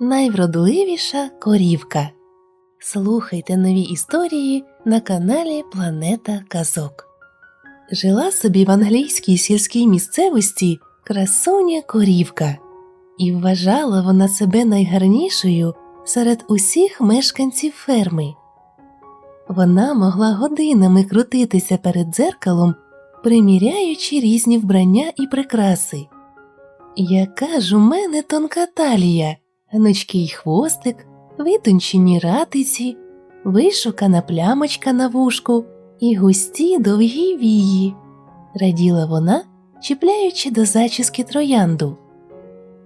Найвродливіша корівка. Слухайте нові історії на каналі Планета Казок. Жила собі в англійській сільській місцевості красуня корівка, і вважала вона себе найгарнішою серед усіх мешканців ферми. Вона могла годинами крутитися перед дзеркалом, приміряючи різні вбрання і прикраси. Яка ж у мене тонка талія, гнучкий хвостик, витончені ратиці, вишукана плямочка на вушку і густі довгі вії, раділа вона, чіпляючи до зачіски троянду.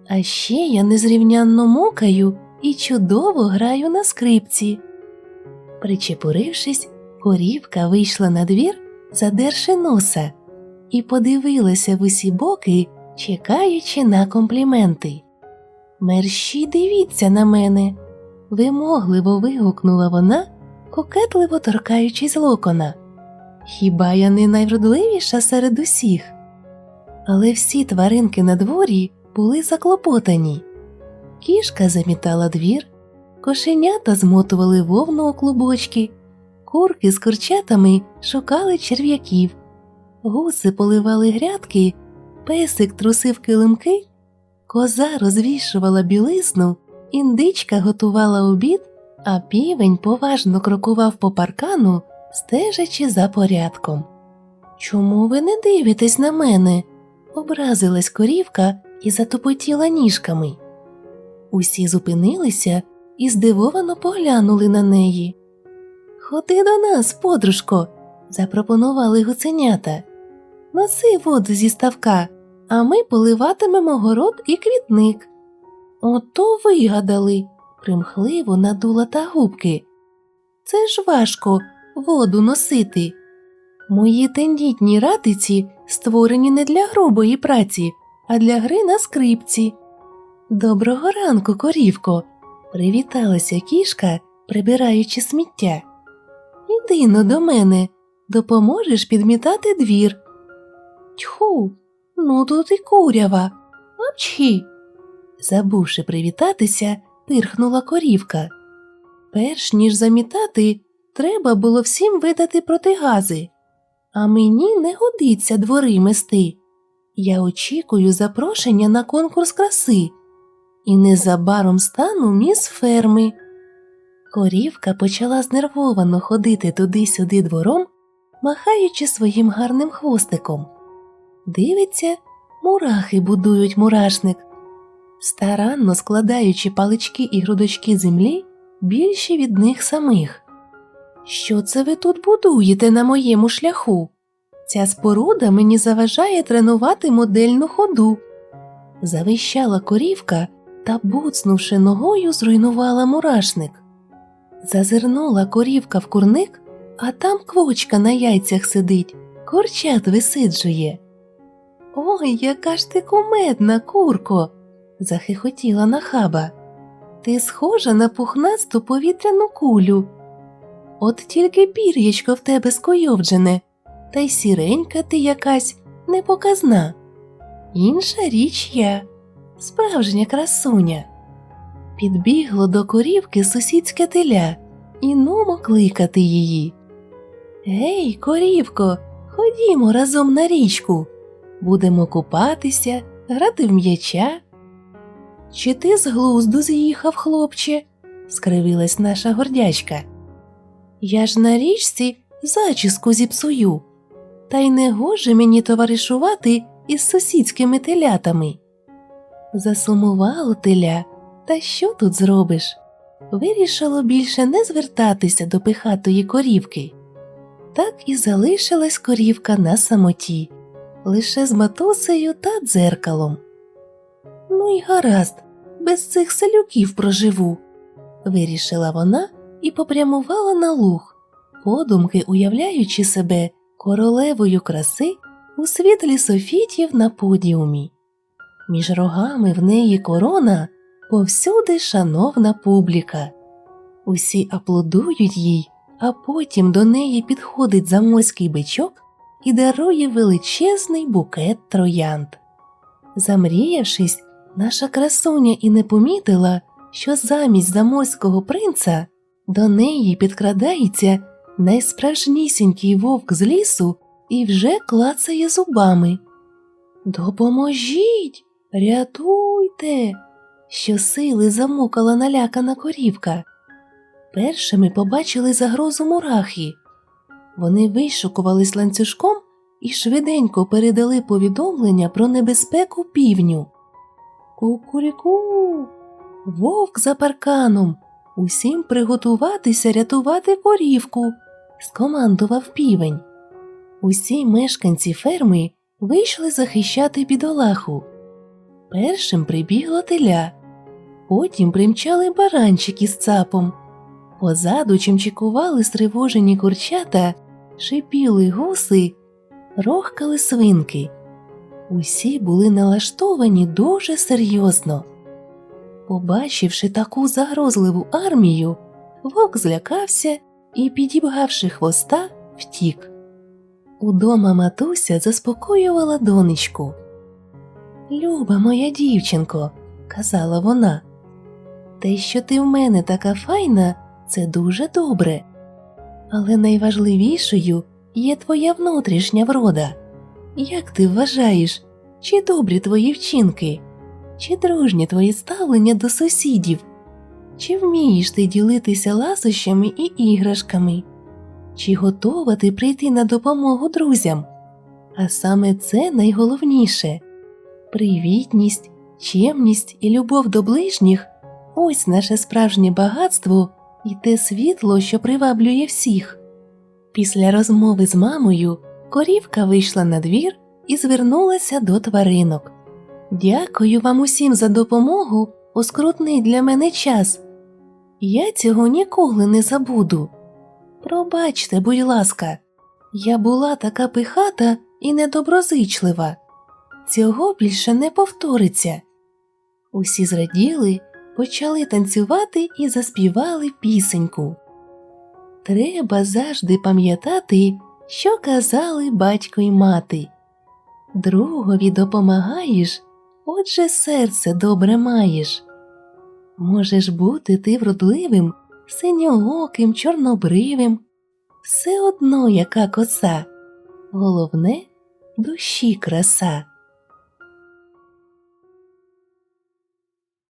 А ще я незрівнянно мокаю і чудово граю на скрипці. Причепурившись, корівка вийшла на двір, задерши носа, і подивилася в усі боки, чекаючи на компліменти. Мерщі дивіться на мене. вимогливо вигукнула вона, кокетливо торкаючись локона. Хіба я не найвродливіша серед усіх? Але всі тваринки на дворі були заклопотані. Кішка замітала двір, кошенята змотували вовну у клубочки, курки з курчатами шукали черв'яків, гуси поливали грядки, песик трусив килимки, коза розвішувала білизну, індичка готувала обід, а півень поважно крокував по паркану, стежачи за порядком. Чому ви не дивитесь на мене? образилась корівка і затопотіла ніжками. Усі зупинилися і здивовано поглянули на неї. Ходи до нас, подружко, запропонували гуценята. Носи воду зі ставка, а ми поливатимемо город і квітник. Ото вигадали, примхливо надула та губки. Це ж важко воду носити. Мої тендітні ратиці створені не для грубої праці, а для гри на скрипці. Доброго ранку, корівко, привіталася кішка, прибираючи сміття. Іди но до мене, допоможеш підмітати двір. Тьху, ну тут і курява. Апчхі. Забувши привітатися, пирхнула корівка. Перш ніж замітати, треба було всім видати протигази. А мені не годиться двори мести. Я очікую запрошення на конкурс краси і незабаром стану міс ферми. Корівка почала знервовано ходити туди-сюди двором, махаючи своїм гарним хвостиком. Дивиться, мурахи будують мурашник, старанно складаючи палички і грудочки землі більші від них самих. Що це ви тут будуєте на моєму шляху? Ця споруда мені заважає тренувати модельну ходу. Завищала корівка та, буцнувши ногою, зруйнувала мурашник. Зазирнула корівка в курник, а там квочка на яйцях сидить, курчат висиджує. Ой, яка ж ти кумедна, курко, захихотіла нахаба. Ти схожа на пухнасту повітряну кулю. От тільки пір'ячко в тебе скойовджене, та й сіренька ти якась непоказна. Інша річ я, справжня красуня. Підбігло до корівки сусідське теля і нумо кликати її. Гей, корівко, ходімо разом на річку. Будемо купатися, грати в м'яча. Чи ти з глузду з'їхав, хлопче? скривилась наша гордячка. Я ж на річці зачіску зіпсую, та й не гоже мені товаришувати із сусідськими телятами. Засумувало теля, та що тут зробиш? Вирішило більше не звертатися до пихатої корівки. Так і залишилась корівка на самоті, лише з матусею та дзеркалом. Ну й гаразд, без цих селюків проживу, вирішила вона і попрямувала на луг, подумки уявляючи себе королевою краси у світлі софітів на подіумі. Між рогами в неї корона повсюди шановна публіка. Усі аплодують їй, а потім до неї підходить заморський бичок і дарує величезний букет троянд. Замріявшись, наша красуня і не помітила, що замість заморського принца до неї підкрадається найсправжнісінький вовк з лісу і вже клацає зубами. Допоможіть, рятуйте. Щосили замукала налякана корівка. Першими побачили загрозу мурахи. Вони вишукувались ланцюжком і швиденько передали повідомлення про небезпеку півню. Кукуріку, вовк за парканом. Усім приготуватися рятувати корівку, скомандував півень. Усі мешканці ферми вийшли захищати бідолаху. Першим прибігло теля, потім примчали баранчик із цапом. Позаду чимчикували стривожені курчата, шипіли гуси, рохкали свинки. Усі були налаштовані дуже серйозно. Побачивши таку загрозливу армію, вовк злякався і, підібгавши хвоста, втік. Удома матуся заспокоювала донечку. Люба моя дівчинко, казала вона, те, що ти в мене така файна, це дуже добре. Але найважливішою є твоя внутрішня врода. Як ти вважаєш, чи добрі твої вчинки, чи дружні твої ставлення до сусідів, чи вмієш ти ділитися ласощами і іграшками, чи готова ти прийти на допомогу друзям? А саме це найголовніше привітність, чемність і любов до ближніх ось наше справжнє багатство і те світло, що приваблює всіх. Після розмови з мамою корівка вийшла на двір і звернулася до тваринок. Дякую вам усім за допомогу у скрутний для мене час. Я цього ніколи не забуду. Пробачте, будь ласка, я була така пихата і недоброзичлива. Цього більше не повториться. Усі зраділи, почали танцювати і заспівали пісеньку. Треба завжди пам'ятати, що казали батько й мати. Другові допомагаєш, отже серце добре маєш. Можеш бути ти вродливим, синьооким, чорнобривим, все одно яка коса, головне душі краса.